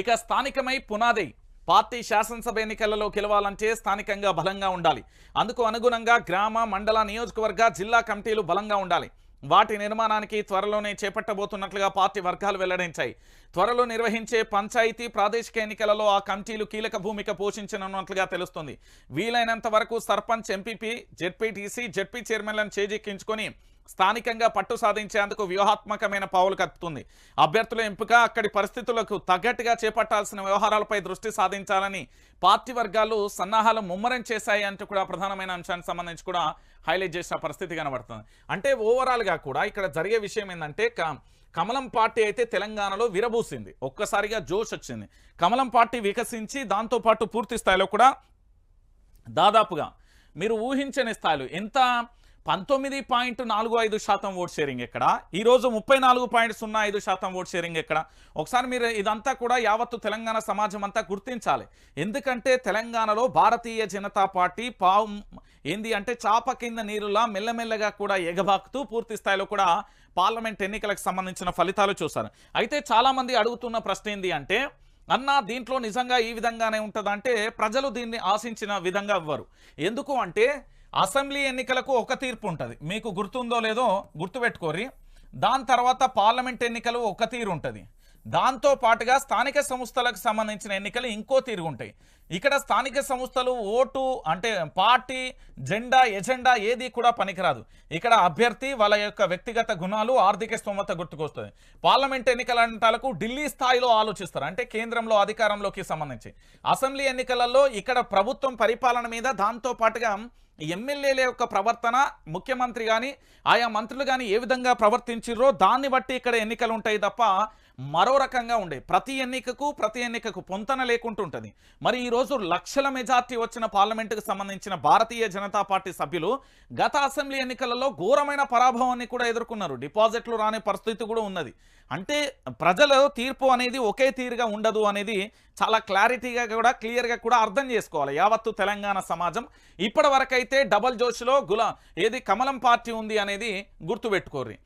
ఇక స్థానికమై పునాది. పార్టీ శాసనసభ ఎన్నికలలో గెలవాలంటే స్థానికంగా బలంగా ఉండాలి. అందుకు అనుగుణంగా గ్రామ మండల నియోజకవర్గ జిల్లా కమిటీలు బలంగా ఉండాలి. వాటి నిర్మాణానికి త్వరలోనే చేపట్టబోతున్నట్లుగా పార్టీ వర్గాలు వెల్లడించాయి. త్వరలో నిర్వహించే పంచాయతీ ప్రాదేశిక ఎన్నికలలో ఆ కమిటీలు కీలక భూమిక పోషించనున్నట్లుగా తెలుస్తుంది. వీలైనంత వరకు సర్పంచ్ ఎంపీపీ జెడ్పీటీసీ జెడ్పీ చైర్మన్లను చేజిక్కించుకొని స్థానికంగా పట్టు సాధించేందుకు వ్యూహాత్మకమైన పావులు కత్తుతుంది. అభ్యర్థుల ఎంపిక అక్కడి పరిస్థితులకు తగ్గట్టుగా చేపట్టాల్సిన వ్యవహారాలపై దృష్టి సాధించాలని పార్టీ వర్గాలు సన్నాహాలు ముమ్మరం చేశాయి అంటూ కూడా ప్రధానమైన అంశానికి సంబంధించి కూడా హైలైట్ చేసిన పరిస్థితి కనబడుతుంది. అంటే ఓవరాల్గా కూడా ఇక్కడ జరిగే విషయం ఏంటంటే క- కమలం పార్టీ అయితే తెలంగాణలో విరబూసింది. ఒక్కసారిగా జోష్ వచ్చింది. కమలం పార్టీ వికసించి దాంతోపాటు పూర్తి స్థాయిలో కూడా దాదాపుగా మీరు ఊహించని స్థాయిలో ఎంత పంతొమ్మిది పాయింట్ నాలుగు ఐదు శాతం ఓట్ షేరింగ్ ఎక్కడ? ఈరోజు ముప్పై నాలుగు పాయింట్ సున్నా ఐదు శాతం ఓట్ షేరింగ్ ఎక్కడ? ఒకసారి మీరు ఇదంతా కూడా యావత్తు తెలంగాణ సమాజం అంతా గుర్తించాలి. ఎందుకంటే తెలంగాణలో భారతీయ జనతా పార్టీ పావు ఏంది అంటే చాప కింద నీరులా మెల్లమెల్లగా కూడా ఎగబాకుతూ పూర్తి స్థాయిలో కూడా పార్లమెంట్ ఎన్నికలకు సంబంధించిన ఫలితాలు చూశారు. అయితే చాలామంది అడుగుతున్న ప్రశ్న ఏంది అంటే అన్న దీంట్లో నిజంగా ఈ విధంగానే ఉంటుందంటే ప్రజలు దీన్ని ఆశించిన విధంగా ఇవ్వరు. ఎందుకు అంటే అసెంబ్లీ ఎన్నికలకు ఒక తీర్పు ఉంటుంది. మీకు గుర్తుందో లేదో గుర్తుపెట్టుకోరి దాని తర్వాత పార్లమెంట్ ఎన్నికలు ఒక తీరు ఉంటుంది. దాంతో పాటుగా స్థానిక సంస్థలకు సంబంధించిన ఎన్నికలు ఇంకో తీరు ఉంటాయి. ఇక్కడ స్థానిక సంస్థలు ఓటు అంటే పార్టీ జెండా ఎజెండా ఏది కూడా పనికిరాదు. ఇక్కడ అభ్యర్థి వాళ్ళ యొక్క వ్యక్తిగత గుణాలు ఆర్థిక స్తోమత గుర్తుకొస్తుంది పార్లమెంట్ ఎన్నికలంటాలకు ఢిల్లీ స్థాయిలో ఆలోచిస్తారు. అంటే కేంద్రంలో అధికారంలోకి సంబంధించి. అసెంబ్లీ ఎన్నికలలో ఇక్కడ ప్రభుత్వం పరిపాలన మీద దాంతో పాటుగా ఎమ్మెల్యేల యొక్క ప్రవర్తన ముఖ్యమంత్రి కానీ ఆయా మంత్రులు కానీ ఏ విధంగా ప్రవర్తించారో దాన్ని బట్టి ఇక్కడ ఎన్నికలు ఉంటాయి తప్ప మరో రకంగా ఉండే. ప్రతి ఎన్నికకు ప్రతి ఎన్నికకు పొంతన లేకుంటుంటుంది. ఉంటుంది మరి ఈరోజు లక్షల మెజార్టీ వచ్చిన పార్లమెంటుకు సంబంధించిన భారతీయ జనతా పార్టీ సభ్యులు గత అసెంబ్లీ ఎన్నికలలో ఘోరమైన పరాభవాన్ని కూడా ఎదుర్కొన్నారు. డిపాజిట్లు రాని పరిస్థితి కూడా ఉన్నది. అంటే ప్రజల తీర్పు అనేది ఒకే తీరుగా ఉండదు అనేది చాలా క్లారిటీగా కూడా క్లియర్గా కూడా అర్థం చేసుకోవాలి. యావత్తు తెలంగాణ సమాజం ఇప్పటి వరకైతే డబల్ జోష్లో గుల ఏది కమలం పార్టీ ఉంది అనేది గుర్తుపెట్టుకోర్రి.